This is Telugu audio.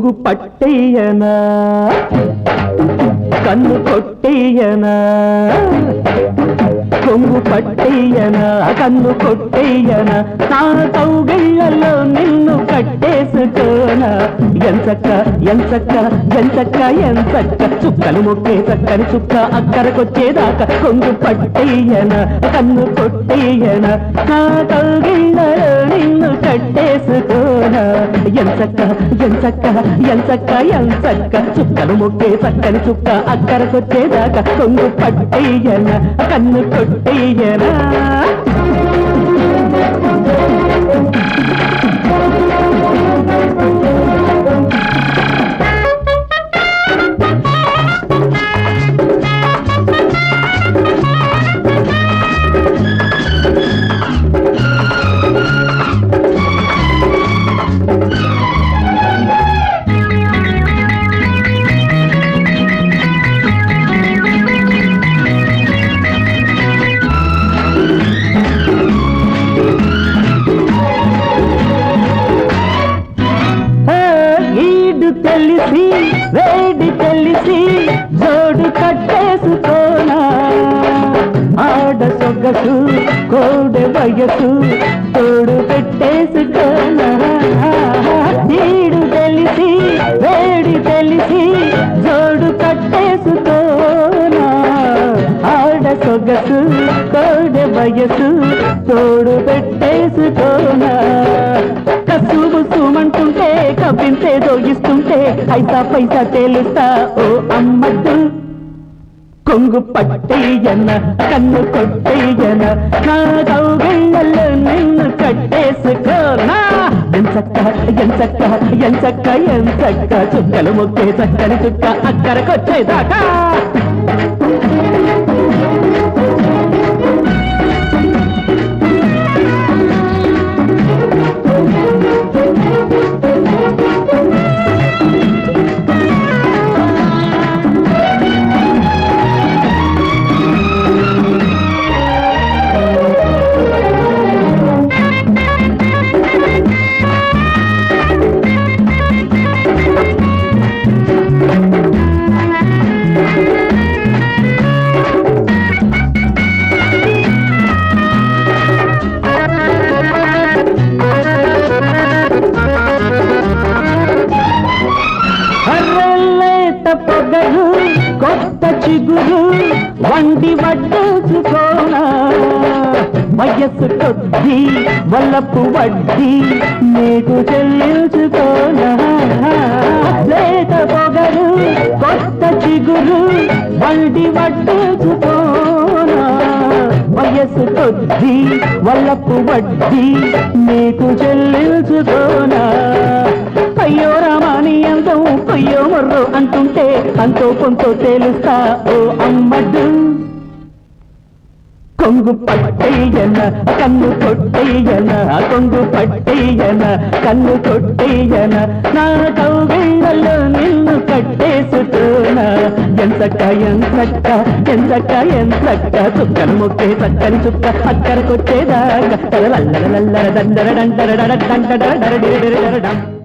కొంగు పట్టేయనా? కన్ను కొట్టేయనా? కొంగు పట్టేయనా? కన్ను కొట్టేయనా? నా కౌగిళ్ళలో ఎంచక్క ఎంచక్క ఎంచక్క ఎంచక్క. చుక్కలు మొక్కే చక్కని చుక్క అక్కరకొచ్చేదాకా కొంగు పట్టేయన కన్ను కొట్టేయన నా కౌగిళ్ళలో నిన్ను కట్టేసుకోనా. ఎంచక్క ఎంచక్క ఎంచక్క ఎంచక్క. చుక్కలు మొక్కే చక్కని చుక్క అక్కరకొచ్చేదాకా కొంగు పట్టేయన కన్ను కొట్టేయనా ఆడ కోడె వయసు తోడు పెట్టేసుకోనా తెలిసి వేడి తెలిసి జోడు కట్టేసుకోనా ఆడ సొగసు కోడె వయసు తోడు పెట్టేసుకోనా కసుగు సుమంటుంటే కప్పించే దోగిస్తుంటే పైసా పైసా తెలుస్తా ఓ అమ్మద్దు కొంగు పట్టేయన కన్ను కొట్టేయన నా నిన్ను కట్టేసుకోనా? ఎంచక్క ఎంచక్క ఎంచక్క ఎంచక్క చుక్కలు మొక్కే చక్కని చుక్క అక్కరకొచ్చేదాకా పొగరు కొత్త చిగురు వండి వడ్డేసుకోనా వయస్సు కొద్ది వల్లపు వడ్డీ నీకు చెల్లించుకోనా. లేత పొగరు కొత్త చిగురు వండి వడ్డేసుకోనా వయస్సు కొద్ది వల్లపు వడ్డీ నీకు చెల్లించుకోనా. అంతో కొంతో తేలుస్తా ఓ అమ్మడు. కొంగు పట్టయ్యన కన్ను కొట్టయ్యన కొంగు పట్టయ్యన కన్ను కొట్టయ్యన నా కౌగిళ్ళలో నిన్ను కట్టేసుకోనా ఎంచక్క ఎంచక్క ఎంచక్క ఎంచక్క చుక్కను మొక్కే చక్కని చుక్క అక్కరకొచ్చేదాకా లల్లర లల్లర దండర డండర డడ డండర